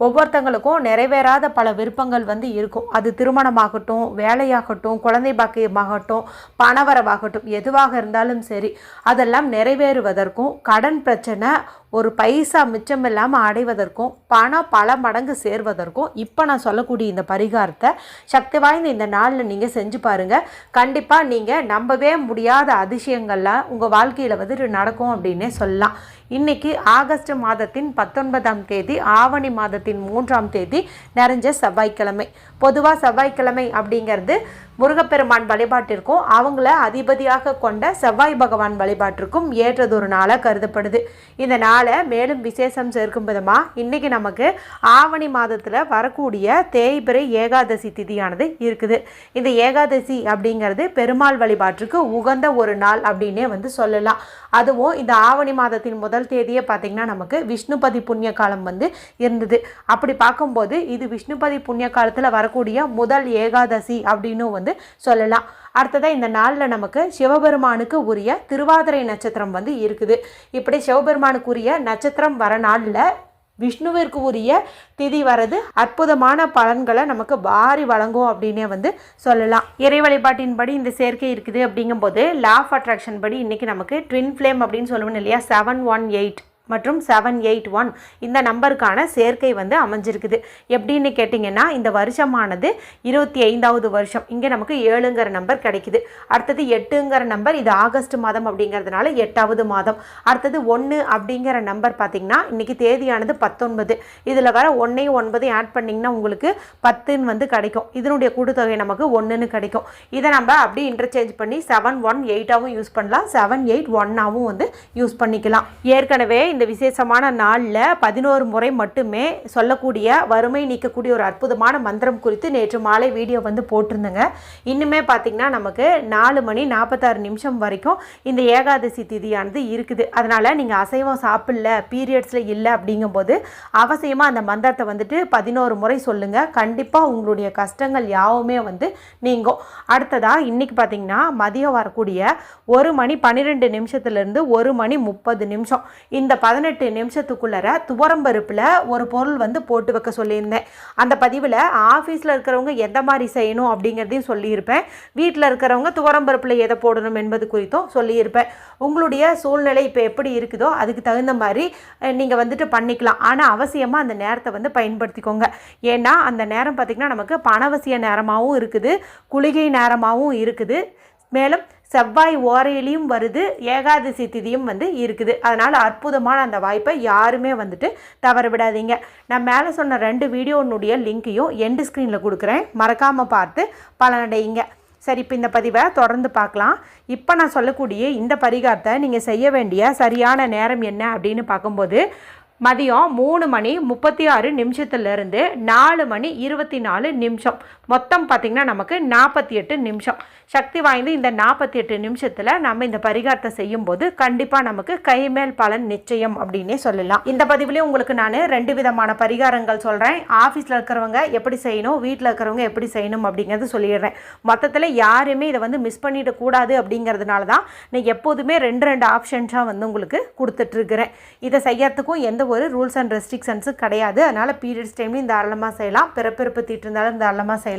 ஒவ்வொருத்தங்களுக்கும் நிறைவேறாத பல விருப்பங்கள் வந்து இருக்கும். அது திருமணமாகட்டும் வேலையாகட்டும் குழந்தை பாக்கியமாகட்டும் பணவரவாகட்டும் எதுவாக இருந்தாலும் சரி அதெல்லாம் நிறைவேறுவதற்கும் கடன் பிரச்சனை ஒரு பைசா மிச்சம் இல்லாமல் அடைவதற்கும் பணம் பல மடங்கு சேர்வதற்கும் இப்போ நான் சொல்லக்கூடிய இந்த பரிகாரத்தை சக்தி வாய்ந்த இந்த நாளில் நீங்கள் செஞ்சு பாருங்கள் கண்டிப்பாக நீங்கள் நம்பவே முடியாத அதிசயங்கள்லாம் உங்கள் வாழ்க்கையில் வந்து நடக்கும் அப்படின்னே சொல்லலாம். இன்றைக்கி ஆகஸ்ட் மாதத்தின் பத்தொன்பதாம் தேதி ஆவணி மாதத்தின் மூன்றாம் தேதி நிறைஞ்ச செவ்வாய்க்கிழமை. பொதுவாக செவ்வாய்க்கிழமை அப்படிங்கிறது முருகப்பெருமான் வழிபாட்டிற்கும் அவங்கள அதிபதியாக கொண்ட செவ்வாய் பகவான் வழிபாட்டிற்கும் ஏற்றதொரு நாளாக கருதப்படுது. இந்த நாளை மேலும் விசேஷம் சேர்க்கும் விதமாக இன்னைக்கு நமக்கு ஆவணி மாதத்தில் வரக்கூடிய தேய்பிறை ஏகாதசி திதியானது இருக்குது. இந்த ஏகாதசி அப்படிங்கிறது பெருமாள் வழிபாட்டுக்கு உகந்த ஒரு நாள் அப்படின்னே வந்து சொல்லலாம். அதுவும் இந்த ஆவணி மாதத்தின் முதல் தேதியை பார்த்திங்கன்னா நமக்கு விஷ்ணுபதி புண்ணிய காலம் வந்து இருந்தது. அப்படி பார்க்கும்போது இது விஷ்ணுபதி புண்ணிய காலத்தில் வரக்கூடிய முதல் ஏகாதசி அப்படின்னு வந்து சொல்லலாம். அடுத்ததாக இந்த நாளில் நமக்கு சிவபெருமானுக்கு உரிய திருவாதிரை நட்சத்திரம் வந்து இருக்குது. இப்படி சிவபெருமானுக்கு உரிய நட்சத்திரம் வர நாளில் விஷ்ணுவிற்கு உரிய திதி வரது அற்புதமான பலன்களை நமக்கு பாரி வழங்கும் அப்படின்னே வந்து சொல்லலாம். இறை வழிபாட்டின்படி இந்த சேர்க்கை இருக்குது அப்படிங்கும்போது லா ஆஃப் அட்ராக்ஷன் படி இன்றைக்கி நமக்கு ட்வின் ஃப்ளேம் அப்படின்னு சொல்லுவோம் இல்லையா? செவன் ஒன் எயிட் மற்றும் செவன் எயிட் ஒன் இந்த நம்பருக்கான சேர்க்கை வந்து அமைஞ்சிருக்குது. எப்படின்னு கேட்டிங்கன்னா இந்த வருஷமானது இருபத்தி ஐந்தாவது வருஷம். இங்கே நமக்கு ஏழுங்கிற நம்பர் கிடைக்குது. அடுத்தது எட்டுங்கிற நம்பர் இது ஆகஸ்ட் மாதம் அப்படிங்கிறதுனால எட்டாவது மாதம். அடுத்தது ஒன்று அப்படிங்கிற நம்பர் பார்த்திங்கன்னா இன்றைக்கி தேதியானது பத்தொன்பது. இதில் வர ஒன்றையும் ஒன்பதையும் ஆட் பண்ணிங்கன்னா உங்களுக்கு பத்துன்னு வந்து கிடைக்கும். இதனுடைய கூட்டுத்தொகை நமக்கு ஒன்றுன்னு கிடைக்கும். இதை நம்ம அப்படியே இன்டர்சேஞ்ச் பண்ணி செவன் ஒன் எயிட்டாகவும் யூஸ் பண்ணலாம். செவன் எயிட் ஒன்னாகவும் வந்து யூஸ் பண்ணிக்கலாம். ஏற்கனவே இந்த விசேஷமான நாளில் பதினோரு முறை மட்டுமே சொல்லக்கூடிய வறுமை நீக்கக்கூடிய ஒரு அற்புதமான மந்திரம் குறித்து நேற்று மாலை வீடியோ வந்து போட்டிருந்தேங்க. இன்னுமே பார்த்திங்கன்னா நமக்கு நாலு மணி நாற்பத்தாறு நிமிஷம் வரைக்கும் இந்த ஏகாதசி திதியானது இருக்குது. அதனால் நீங்கள் அசைவம் சாப்பிடல பீரியட்ஸில் இல்லை அப்படிங்கும்போது அவசியமாக அந்த மந்திரத்தை வந்துட்டு பதினோரு முறை சொல்லுங்கள் கண்டிப்பாக உங்களுடைய கஷ்டங்கள் யாவுமே வந்து நீங்கும். அடுத்ததாக இன்றைக்கி பார்த்திங்கன்னா மதியம் வரக்கூடிய ஒரு மணி பன்னிரெண்டு நிமிஷத்துலேருந்து ஒரு மணி முப்பது நிமிஷம். இந்த பதினெட்டு நிமிஷத்துக்குள்ளர துவரம்பருப்பில் ஒரு பொருள் வந்து போட்டு வைக்க சொல்லியிருந்தேன். அந்த பதிவில் ஆஃபீஸில் இருக்கிறவங்க எந்த மாதிரி செய்யணும் அப்படிங்கிறதையும் சொல்லியிருப்பேன். வீட்டில் இருக்கிறவங்க துவரம்பருப்பில் எதை போடணும் என்பது குறித்தும் சொல்லியிருப்பேன். உங்களுடைய சூழ்நிலை இப்போ எப்படி இருக்குதோ அதுக்கு தகுந்த மாதிரி நீங்கள் வந்துட்டு பண்ணிக்கலாம். ஆனால் அவசியமாக அந்த நேரத்தை வந்து பயன்படுத்திக்கோங்க. ஏன்னா அந்த நேரம் பார்த்திங்கன்னா நமக்கு பணவசிய நேரமாகவும் இருக்குது குளிகை நேரமாகவும் இருக்குது. மேலும் செவ்வாய் ஓரையிலையும் வருது ஏகாதசி திதியும் வந்து இருக்குது. அதனால் அற்புதமான அந்த வாய்ப்பை யாருமே வந்துட்டு தவற விடாதீங்க. நான் மேலே சொன்ன ரெண்டு வீடியோனுடைய லிங்க்கையும் எண்டு ஸ்க்ரீனில் கொடுக்குறேன். மறக்காமல் பார்த்து பலனடையுங்க. சரி இப்போ இந்த பதிவை தொடர்ந்து பார்க்கலாம். இப்போ நான் சொல்லக்கூடிய இந்த பரிகாரத்தை நீங்கள் செய்ய வேண்டிய சரியான நேரம் என்ன அப்படின்னு பார்க்கும்போது மதியம் மூணு மணி முப்பத்தி ஆறு நிமிஷத்துலேருந்து நாலு மணி இருபத்தி நாலு நிமிஷம். மொத்தம் பார்த்திங்கன்னா நமக்கு நாற்பத்தி எட்டு நிமிஷம். சக்தி வாய்ந்து இந்த நாற்பத்தி எட்டு நிமிஷத்தில் நம்ம இந்த பரிகாரத்தை செய்யும்போது கண்டிப்பாக நமக்கு கைமேல் பலன் நிச்சயம் அப்படின்னே சொல்லலாம். இந்த பதிவுலேயும் உங்களுக்கு நான் ரெண்டு விதமான பரிகாரங்கள் சொல்கிறேன் ஆஃபீஸில் இருக்கிறவங்க எப்படி செய்யணும் வீட்டில் இருக்கிறவங்க எப்படி செய்யணும் அப்படிங்கிறது சொல்லிடுறேன். மொத்தத்தில் யாருமே இதை வந்து மிஸ் பண்ணிடக்கூடாது அப்படிங்கிறதுனால தான் நான் எப்போதுமே ரெண்டு ரெண்டு ஆப்ஷன்ஸாக வந்து உங்களுக்கு கொடுத்துட்ருக்குறேன் இதை செய்யறதுக்கும் எந்த ஒரு ரூல்ஸ் அண்ட் ரெஸ்ட்ரிக்ஷன்ஸும் கிடையாது. அதனால் பீரியட்ஸ் டைம்லையும் தாராளமாக செய்யலாம். பிறப்பிறப்பு தீட்டு இருந்தாலும் தாராளமாக செய்யலாம்.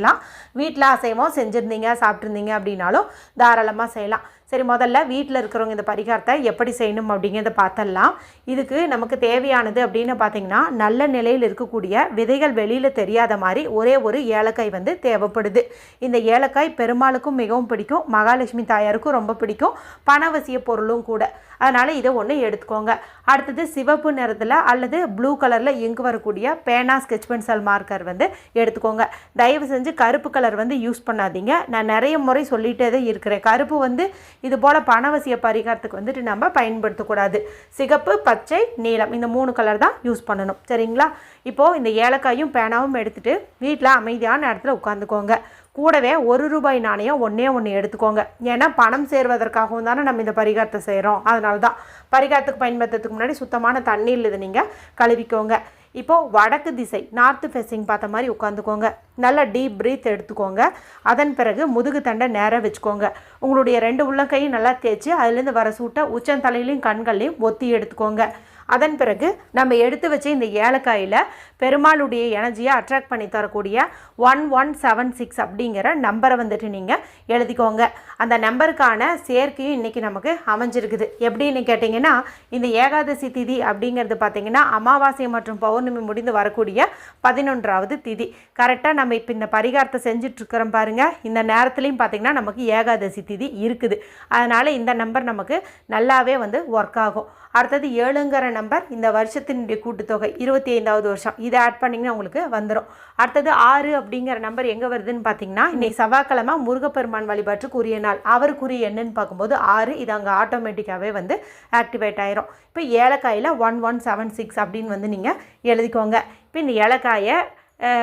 வீட்டில் அசைவம் செஞ்சுருந்தீங்க சாப்பிட்ருந்தீங்க அப்படின்னாலும் தாராளமாக செய்யலாம். சரி முதல்ல வீட்டில் இருக்கிறவங்க இந்த பரிகாரத்தை எப்படி செய்யணும் அப்படிங்கிறத பார்த்தலாம் இதுக்கு நமக்கு தேவையானது அப்படின்னு பார்த்தீங்கன்னா நல்ல நிலையில் இருக்கக்கூடிய விதைகள் வெளியில் தெரியாத மாதிரி ஒரே ஒரு ஏலக்காய் வந்து தேவைப்படுது. இந்த ஏலக்காய் பெருமாளுக்கும் மிகவும் பிடிக்கும் மகாலட்சுமி தாயாருக்கும் ரொம்ப பிடிக்கும் பணவசிய பொருளும் கூட. அதனால் இதை ஒன்று எடுத்துக்கோங்க. அடுத்தது சிவப்பு நிறத்தில் அல்லது ப்ளூ கலரில் இங்கு வரக்கூடிய பேனா ஸ்கெச் பென்சில் மார்க்கர் வந்து எடுத்துக்கோங்க. தயவு செஞ்சு கருப்பு கலர் வந்து யூஸ் பண்ணாதீங்க. நான் நிறைய முறை சொல்லிகிட்டே தான் இருக்கிறேன். கருப்பு வந்து இது போல் பணவசிய பரிகாரத்துக்கு வந்துட்டு நம்ம பயன்படுத்தக்கூடாது. சிகப்பு பச்சை நீலம் இந்த மூணு கலர் தான் யூஸ் பண்ணணும். சரிங்களா? இப்போது இந்த ஏலக்காயும் பேனாவும் எடுத்துகிட்டு வீட்டில் அமைதியான இடத்துல உட்காந்துக்கோங்க கூடவே ஒரு ரூபாய் நாணயம் ஒன்றே ஒன்று எடுத்துக்கோங்க. ஏன்னா பணம் சேர்வதற்காகவும் தானே நம்ம இந்த பரிகாரத்தை செய்கிறோம் அதனால தான் பரிகாரத்துக்கு பயன்படுத்துறதுக்கு முன்னாடி சுத்தமான தண்ணீரில் இதை நீங்கள் கழுவிக்கோங்க. இப்போது வடக்கு திசை நார்த்து ஃபேஸிங் பார்த்த மாதிரி உட்காந்துக்கோங்க நல்லா டீப் ப்ரீத் எடுத்துக்கோங்க. அதன் பிறகு முதுகு தண்டை நேராக வச்சுக்கோங்க. உங்களுடைய ரெண்டு உள்ளங்கையும் நல்லா தேய்ச்சி அதுலேருந்து வர சூட்டை உச்சந்தலையிலையும் கண்கள்லையும் ஒத்தி எடுத்துக்கோங்க. அதன் பிறகு நம்ம எடுத்து வச்ச இந்த ஏலக்காயில் பெருமாளுடைய எனர்ஜியை அட்ராக்ட் பண்ணி தரக்கூடிய ஒன் ஒன் செவன் சிக்ஸ் அப்படிங்கிற நம்பரை வந்துட்டு நீங்கள் எழுதிக்கோங்க. அந்த நம்பருக்கான சேர்க்கையும் இன்றைக்கி நமக்கு அமைஞ்சிருக்குது. எப்படின்னு கேட்டிங்கன்னா இந்த ஏகாதசி திதி அப்படிங்கிறது பார்த்திங்கன்னா அமாவாசை மற்றும் பௌர்ணமி முடிந்து வரக்கூடிய பதினொன்றாவது திதி. கரெக்டாக நம்ம இப்போ இந்த பரிகாரத்தை செஞ்சிட்ருக்கிறோம் பாருங்கள் இந்த நேரத்துலையும் பார்த்திங்கன்னா நமக்கு ஏகாதசி திதி இருக்குது. அதனால் இந்த நம்பர் நமக்கு நல்லாவே வந்து ஒர்க் ஆகும். அடுத்தது ஏழுங்கிற நம்பர் இந்த வருஷத்தினுடைய கூட்டுத்தொகை இருபத்தி ஐந்தாவது வருஷம். இதை ஆட் பண்ணிங்கன்னா உங்களுக்கு வந்துடும் அடுத்தது ஆறு அப்படிங்கிற நம்பர் எங்கே வருதுன்னு பார்த்தீங்கன்னா இன்னைக்கு செவ்வாய்க்கிழமை முருகப்பெருமான் வழிபாட்டுக்கு உரிய நாள். அவருக்குரிய என்னன்னு பார்க்கும்போது ஆறு இது அங்கே ஆட்டோமேட்டிக்காகவே வந்து ஆக்டிவேட் ஆயிரும். இப்போ ஏலக்காயில் ஒன் ஒன் செவன் சிக்ஸ் அப்படின்னு வந்து நீங்கள் எழுதிக்கோங்க. இப்போ இந்த ஏலக்காயை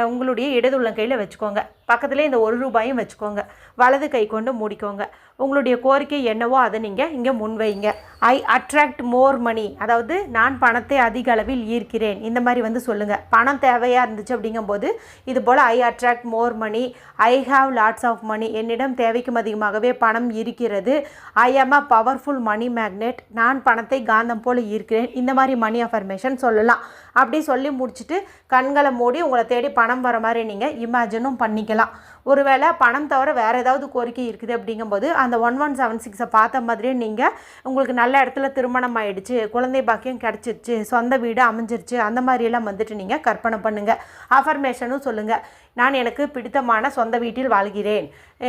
உங்களுடைய இடதுள்ளங்கையில் வச்சுக்கோங்க. பக்கத்துலேயே இந்த ஒரு ரூபாயும் வச்சுக்கோங்க. வலது கை கொண்டு மூடிக்கோங்க. உங்களுடைய கோரிக்கை என்னவோ அதை நீங்கள் இங்கே முன்வைங்க. ஐ அட்ராக்ட் மோர் மணி அதாவது நான் பணத்தை அதிக அளவில் ஈர்க்கிறேன். இந்த மாதிரி வந்து சொல்லுங்கள் பணம் தேவையாக இருந்துச்சு அப்படிங்கும்போது இது போல் I attract more money I have lots of money என்னிடம் தேவைக்கும் அதிகமாகவே பணம் இருக்கிறது. ஐ ஆம் அ பவர்ஃபுல் மணி மேக்னெட் நான் பணத்தை காந்தம் போல் ஈர்க்கிறேன். இந்த மாதிரி மணி அஃபர்மேஷன் சொல்லலாம். அப்படி சொல்லி முடிச்சுட்டு கண்களை மூடி உங்களை தேடி பணம் வர மாதிரி நீங்கள் இமேஜினும் பண்ணிக்கலாம். ஒருவேளை பணம் தவிர வேறு ஏதாவது கோரிக்கை இருக்குது அப்படிங்கும்போது அந்த ஒன் ஒன் செவன் சிக்ஸை பார்த்த மாதிரியே நீங்கள் உங்களுக்கு நல்ல இடத்துல திருமணம் ஆயிடுச்சு குழந்தை பாக்கியம் கிடச்சிருச்சு சொந்த வீடு அமைஞ்சிருச்சு அந்த மாதிரியெல்லாம் வந்துட்டு நீங்கள் கற்பனை பண்ணுங்கள் அஃபர்மேஷனும் சொல்லுங்கள் நான் எனக்கு பிடித்தமான சொந்த வீட்டில் வாழ்கிறேன்.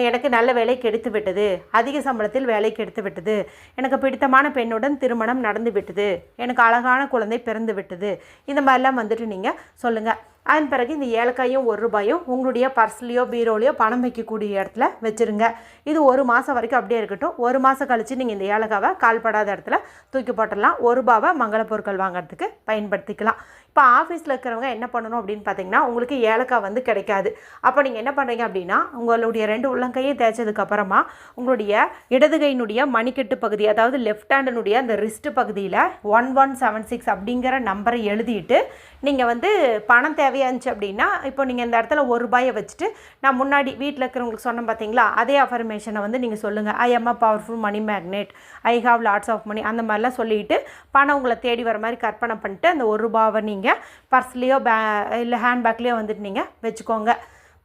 எனக்கு நல்ல வேலை கெடுத்து விட்டது. அதிக சம்பளத்தில் வேலை கெடுத்து விட்டது. எனக்கு பிடித்தமான பெண்ணுடன் திருமணம் நடந்து விட்டது. எனக்கு அழகான குழந்தை பிறந்து விட்டது. இந்த மாதிரிலாம் வந்துட்டு நீங்கள் சொல்லுங்கள் அதன் பிறகு இந்த ஏலக்காயும் ஒரு ரூபாயும் உங்களுடைய பர்ஸ்லேயோ பீரோலையோ பணம் வைக்கக்கூடிய இடத்துல வச்சுருங்க. இது ஒரு மாதம் வரைக்கும் அப்படியே இருக்கட்டும். ஒரு மாதம் கழித்து நீங்கள் இந்த ஏலக்காவை கால்படாத இடத்துல தூக்கி போட்டுடலாம். ஒரு ரூபாவை மங்கள பொருட்கள் வாங்குறதுக்கு பயன்படுத்திக்கலாம். இப்போ ஆஃபீஸில் இருக்கிறவங்க என்ன பண்ணணும் அப்படின்னு பார்த்தீங்கன்னா உங்களுக்கு ஏலக்காய் வந்து கிடைக்காது. அப்போ நீங்கள் என்ன பண்ணுறீங்க அப்படின்னா உங்களுடைய ரெண்டு உள்ளங்கையும் தேய்ச்சதுக்கப்புறமா உங்களுடைய இடதுகையினுடைய மணிக்கட்டு பகுதி அதாவது லெஃப்ட் ஹேண்டினுடைய அந்த ரிஸ்ட் பகுதியில் ஒன் ஒன் செவன் சிக்ஸ் அப்படிங்கிற நம்பரை எழுதிட்டு நீங்கள் வந்து பணம் தேவையாக இருந்துச்சு அப்படின்னா இப்போ நீங்கள் இந்த இடத்துல ஒரு ரூபாயை வச்சுட்டு நான் முன்னாடி வீட்டில் இருக்கிறவங்களுக்கு சொன்னேன் பார்த்தீங்களா அதே அஃபர்மேஷனை வந்து நீங்கள் சொல்லுங்கள் I am a powerful money magnet I have lots of money அந்த மாதிரிலாம் சொல்லிட்டு பணம் உங்களை தேடி வர மாதிரி கற்பனை பண்ணிட்டு அந்த ஒரு ரூபாவை நீங்கள் பர்ஸ்லேயோ பே இல்லை ஹேண்ட்பேக்லேயோ வந்துட்டு நீங்கள் வச்சுக்கோங்க.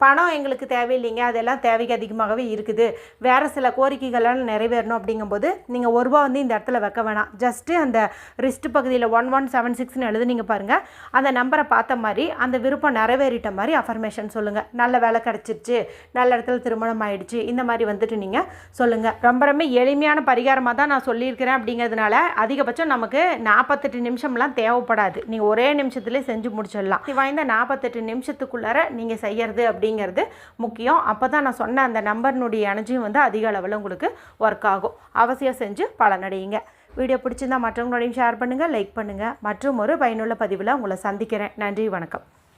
பணம் எங்களுக்கு தேவையில்லைங்க. அதெல்லாம் தேவைக்கு அதிகமாகவே இருக்குது. வேறு சில கோரிக்கைகளால் நிறைவேறணும் அப்படிங்கும்போது நீங்கள் ஒரு ரூபா வந்து இந்த இடத்துல வைக்க வேணாம். ஜஸ்ட்டு அந்த ரிஸ்ட் பகுதியில் ஒன் ஒன் செவன் சிக்ஸ்னு எழுதுனீங்க பாருங்கள் அந்த நம்பரை பார்த்த மாதிரி அந்த விருப்பம் நிறைவேறிட்ட மாதிரி அஃபர்மேஷன் சொல்லுங்கள் நல்ல வேலை கிடச்சிருச்சு. நல்ல இடத்துல திருமணம் ஆயிடுச்சு. இந்த மாதிரி வந்துட்டு நீங்கள் சொல்லுங்கள் ரொம்ப ரொம்ப எளிமையான பரிகாரமாக தான் நான் சொல்லியிருக்கிறேன் அப்படிங்கிறதுனால அதிகபட்சம் நமக்கு நாற்பத்தெட்டு நிமிஷம்லாம் தேவைப்படாது. நீங்கள் ஒரே நிமிஷத்துலேயே செஞ்சு முடிச்சிடலாம். வாய்ந்த நாற்பத்தெட்டு நிமிஷத்துக்குள்ளார நீங்கள் செய்யறது அப்படிங்கிறது முக்கியம். அப்போ தான் நான் சொன்ன அந்த நம்பர்னுடைய எனர்ஜியும் வந்து அதிக அளவில் உங்களுக்கு ஒர்க் ஆகும். அவசியம் செஞ்சு பலனடையுங்க. வீடியோ பிடிச்சிருந்தா மற்றவங்களோடையும் ஷேர் பண்ணுங்கள் லைக் பண்ணுங்கள் மற்றும் ஒரு பயனுள்ள பதிவில் உங்களை சந்திக்கிறேன். நன்றி வணக்கம்.